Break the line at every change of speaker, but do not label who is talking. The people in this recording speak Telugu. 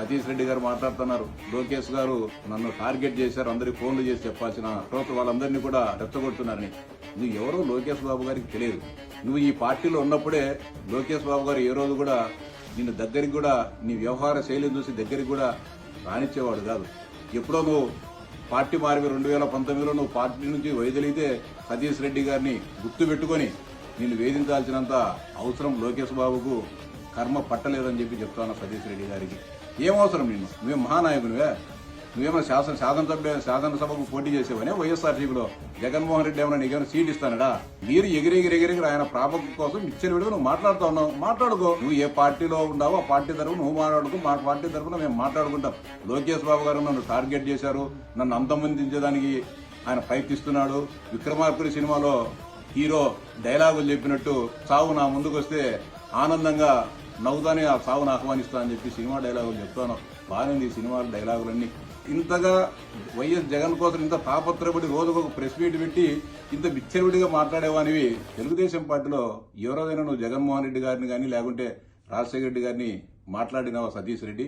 సతీష్ రెడ్డి గారు మాట్లాడుతున్నారు. లోకేష్ గారు నన్ను టార్గెట్ చేశారు. అందరికి ఫోన్లు చేసి చెప్పాల్సిన టోటల్ వాళ్ళందరినీ కూడా రెచ్చగొడుతున్నారని. నువ్వు ఎవరో లోకేష్ బాబు గారికి తెలియదు. నువ్వు ఈ పార్టీలో ఉన్నప్పుడే లోకేష్ బాబు గారు ఏ రోజు కూడా నిన్ను దగ్గరికి కూడా నీ వ్యవహార శైలిని చూసి దగ్గరికి కూడా రానిచ్చేవాడు కాదు. ఎప్పుడో నువ్వు పార్టీ మారి రెండు వేల పంతొమ్మిదిలో నువ్వు పార్టీ నుంచి వైదొలిగితే సతీష్ రెడ్డి గారిని గుర్తు పెట్టుకొని నేను వేధించాల్సినంత అవసరం లోకేష్ బాబుకు కర్మ పట్టలేదని చెప్పి చెప్తాను సతీష్ రెడ్డి గారికి. ఏమవసరం అవసరం నిన్ను? నువ్వేం మహానాయకునివే? నువ్వేమో శాసన శాసనసభ శాసనసభకు పోటీ చేసేవనే వైఎస్ఆర్సీపీలో జగన్మోహన్ రెడ్డి ఏమైనా నీకేమైనా సీట్ ఇస్తానడా? మీరు ఎగిరెగిరి ఎగిరెగిరి ఆయన ప్రాపకం కోసం ఇచ్చిన విడుగు నువ్వు మాట్లాడుతూ ఉన్నావు. మాట్లాడుకో. నువ్వు ఏ పార్టీలో ఉన్నావో ఆ పార్టీ తరఫున నువ్వు మాట్లాడుకో. మా పార్టీ తరఫున మేము మాట్లాడుకుంటాం. లోకేష్ బాబు గారు నన్ను టార్గెట్ చేశారు. నన్ను అంతమందించడానికి ఆయన ప్రయత్నిస్తున్నాడు. విక్రమార్కుడి సినిమాలో హీరో డైలాగులు చెప్పినట్టు చావు నా ముందుకు వస్తే ఆనందంగా నవ్వుతానే ఆ సావును ఆహ్వానిస్తా అని చెప్పి సినిమా డైలాగులు చెప్తాను. బాగానే ఈ సినిమా డైలాగులన్నీ. ఇంతగా వైఎస్ జగన్ కోసం ఇంత తాపత్రపడి రోజుకు ఒక ప్రెస్ మీట్ పెట్టి ఇంత బిచ్చరవిడిగా మాట్లాడేవానివి తెలుగుదేశం పార్టీలో ఎవరోదైనా నువ్వు జగన్మోహన్ రెడ్డి గారిని కానీ లేకుంటే రాజశేఖర రెడ్డి గారిని మాట్లాడినావా సతీష్ రెడ్డి?